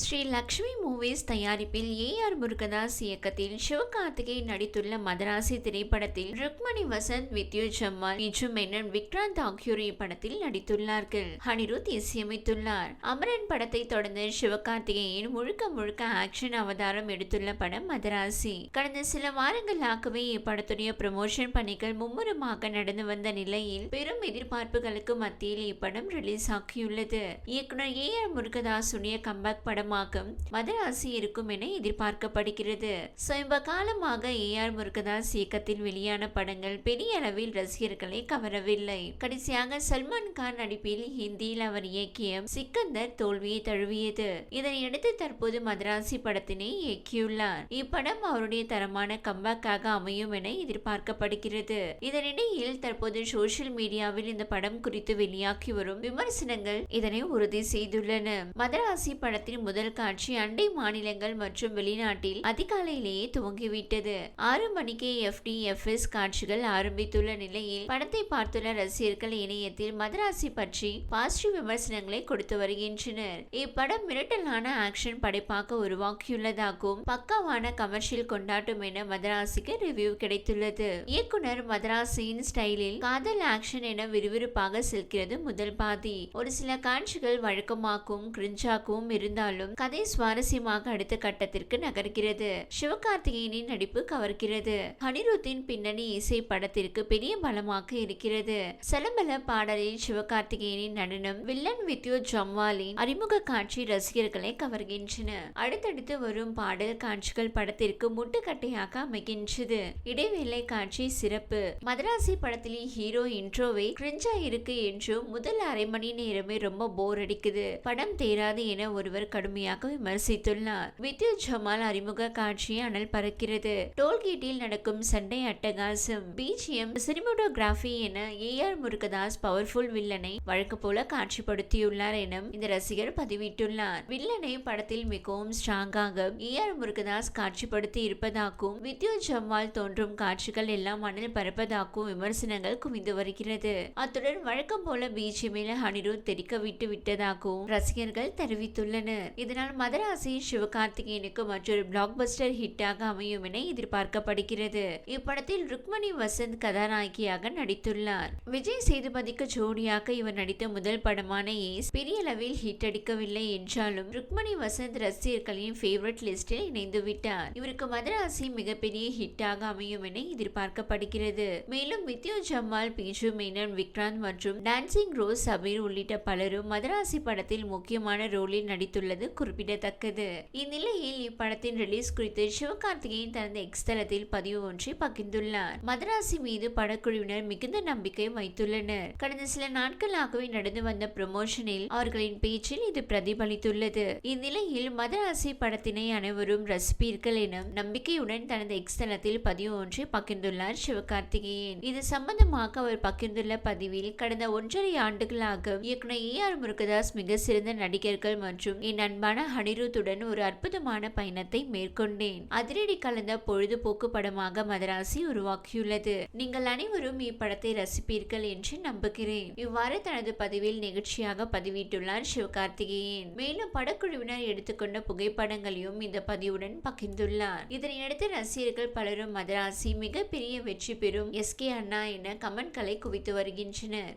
Sri Lakshmi movies தயாரிப்பில் A R Murugadoss இயக்கத்தில் சிவகார்த்திகேயன் நடித்துள்ள மதராசி திரைப்படத்தில் ருக்மணி வசந்த் வித்யு ஜம்மால் நிஜு மேனன் விக்ராந்த் ஆகியோர் இப்படத்தில் நடித்துள்ளார்கள். அனிருத் இசையமைத்துள்ளார் அமரன் படத்தை தொடர்ந்து சிவகார்த்திகேயன் முழுக்க முழுக்க ஆக்ஷன் அவதாரம் எடுத்துள்ள படம் மதராசி. கடந்த சில வாரங்களாகவே இப்படத்துடைய ப்ரமோஷன் பணிகள் மும்முரமாக நடந்து வந்த நிலையில் பெரும் எதிர்பார்ப்புகளுக்கு மத்தியில் இப்படம் ரிலீஸ் ஆகியுள்ளது. இயக்குனர் ஏ ஆர் முருகதாசுடைய கம்பேக் படமாக மதராசி இருக்கும் என எதிர்பார்க்கப்படுகிறது. சமீப காலமாக ஏ ஆர் முருகதாஸ் இயக்கத்தில் வெளியான படங்கள் பெரிய அளவில் ரசிகர்களை கவரவில்லை. கடைசியாக சல்மான் கான் நடிப்பில் ஹிந்தியில் அவர் இயக்கிய சிக்கந்தர் தோல்வியை தழுவியது. இதனையடுத்து தற்போது மதராசி படத்தினை இயக்கியுள்ளார். இப்படம் அவருடைய தரமான கம்பேக்காக அமையும் என எதிர்பார்க்கப்படுகிறது. இதனிடையில் தற்போது சோசியல் மீடியாவில் இந்த படம் குறித்து வெளியாகி வரும் விமர்சனங்கள் இதனை உறுதி செய்துள்ளன. மதராசி படத்தின் முதல் முதல் காட்சி அண்டை மாநிலங்கள் மற்றும் வெளிநாட்டில் அதிகாலையிலேயே துவங்கிவிட்டது. ஆறு மணிக்கே எஃப்டி எஃப்எஸ் காட்சிகள் ஆரம்பித்துள்ள நிலையில் படத்தை பார்த்துள்ள ரசிகர்கள் இணையத்தில் மதராசி பற்றி பாசிட்டிவ் விமர்சனங்களை கொடுத்து வருகின்றனர். இப்படம் மிரட்டலான ஆக்ஷன் படைப்பாக உருவாக்கியுள்ளதாகவும் பக்காவான கமர்ஷியல் கொண்டாட்டம் என மதராசிக்கு ரிவ்யூ கிடைத்துள்ளது. இயக்குனர் மதராசியின் ஸ்டைலில் காதல் ஆக்ஷன் என விறுவிறுப்பாக செல்கிறது முதல் பாதி. ஒரு சில காட்சிகள் வழக்கமாகவும் கிரிஞ்சாகவும் இருந்தாலும் கதை சுவாரஸ்யமாக அடுத்த கட்டத்திற்கு நகர்கிறது. சிவகார்த்திகேயனின் நடிப்பு கவர்கிறது. அனிருத்தின் பின்னணி இசை படத்திற்கு பெரிய பலமாக இருக்கிறது. சலமல பாடலில் சிவகார்த்திகேயனின் நடனம் வில்லன் வித்யோ ஜம்வாலின் அறிமுக காட்சி ரசிகர்களை கவர்கின்றன. அடுத்தடுத்து வரும் பாடல் காட்சிகள் படத்திற்கு முட்டுக்கட்டையாக அமைகின்றது. இடைவேளை காட்சி சிறப்பு. மதராசி படத்தில் ஹீரோ இன்ட்ரோவை கிரிஞ்சா இருக்கு என்றும் முதல் அரை மணி நேரமே ரொம்ப போர் அடிக்குது. படம் தேராது என ஒருவர் கடும் கடுமையாக விமர்சித்துள்ளார். வித்யுத் ஜமால் அறிமுக காட்சியை அனல் பறக்கிறது. டோல்கேட்டில் நடக்கும் சண்டை அட்டகாசம். பிஜிஎம் சினிமோட்டோகிராஃபி என ஏ ஆர் முருகதாஸ் பவர்ஃபுல் வில்லனை வழக்கு போல காட்சிப்படுத்தியுள்ளார் என இந்த ரசிகர் பதிவிட்டுள்ளார். வில்லனை படத்தில் மிகவும் ஸ்ட்ராங்காக ஏ ஆர் முருகதாஸ் காட்சிப்படுத்தி இருப்பதாகவும் வித்யுத் ஜம்மால் தோன்றும் காட்சிகள் எல்லாம் அனல் பறப்பதாகவும் விமர்சனங்கள் குவிந்து வருகிறது. அத்துடன் வழக்கம் போல பிஜிஎம்மில் அனிருத் தெரிக்க விட்டு விட்டதாகவும் ரசிகர்கள் தெரிவித்துள்ளனர். இதனால் மதராசியின் சிவகார்த்திகேயனுக்கு மற்றொரு பிளாக் பஸ்டர் ஹிட்டாக அமையும் என எதிர்பார்க்கப்படுகிறது. இப்படத்தில் ருக்மணி வசந்த் கதாநாயகியாக நடித்துள்ளார். விஜய் சேதுபதிக்கு ஜோடியாக இவர் நடித்த முதல் படமான ஏஸ் பெரிய அளவில் ஹிட் அடிக்கவில்லை என்றாலும் ருக்மணி வசந்த் ரசிகர்களின் ஃபேவரட் லிஸ்டில் இணைந்து விட்டார். இவருக்கு மதராசி மிகப்பெரிய ஹிட்டாக அமையும் என எதிர்பார்க்கப்படுகிறது. மேலும் வித்யு ஜம்மால் பிஜு மேனன் விக்ராந்த் மற்றும் டான்சிங் ரோஸ் சபீர் உள்ளிட்ட பலரும் மதராசி படத்தில் முக்கியமான ரோலில் நடித்துள்ளது குறிப்பிடத்தக்கது. இந்நிலையில் இப்படத்தின் ரிலீஸ் குறித்து சிவகார்த்திகேயன் தனது எக்ஸ் தளத்தில் பதிவு ஒன்றை பகிர்ந்துள்ளார். மதராசி மீது படக்குழுவினர் மிகுந்த நம்பிக்கை வைத்துள்ளனர். கடந்த சில நாட்களாகவே நடந்து வந்த ப்ரமோஷனில் அவர்களின் பேச்சில் இது பிரதிபலித்துள்ளது. இந்நிலையில் மதராசி படத்தினை அனைவரும் ரசிப்பீர்கள் என நம்பிக்கையுடன் தனது எக்ஸ் தளத்தில் பதிவு ஒன்றை பகிர்ந்துள்ளார் சிவகார்த்திகேயன். இது சம்பந்தமாக அவர் பகிர்ந்துள்ள பதிவில் கடந்த ஒன்றரை ஆண்டுகளாக இயக்குனர் ஏ ஆர் முருகதாஸ் மிக சிறந்த நடிகர்கள் மற்றும் என் அன்பான அனிருத்துடன் ஒரு அற்புதமான பயணத்தை மேற்கொண்டேன். அதிரடி கலந்த பொழுதுபோக்கு படமாக மதராசி உருவாக்கியுள்ளது. நீங்கள் அனைவரும் இப்படத்தை ரசிப்பீர்கள் என்று நம்புகிறேன். இவ்வாறு தனது பதிவில் நிகழ்ச்சியாக பதிவிட்டுள்ளார் சிவகார்த்திகேயன். மேலும் படக்குழுவினர் எடுத்துக்கொண்ட புகைப்படங்களையும் இந்த பதிவுடன் பகிர்ந்துள்ளார். இதனையடுத்து ரசிகர்கள் பலரும் மதராசி மிகப்பெரிய வெற்றி பெறும் எஸ் கே அண்ணா என கமெண்ட்களை குவித்து வருகின்றனர்.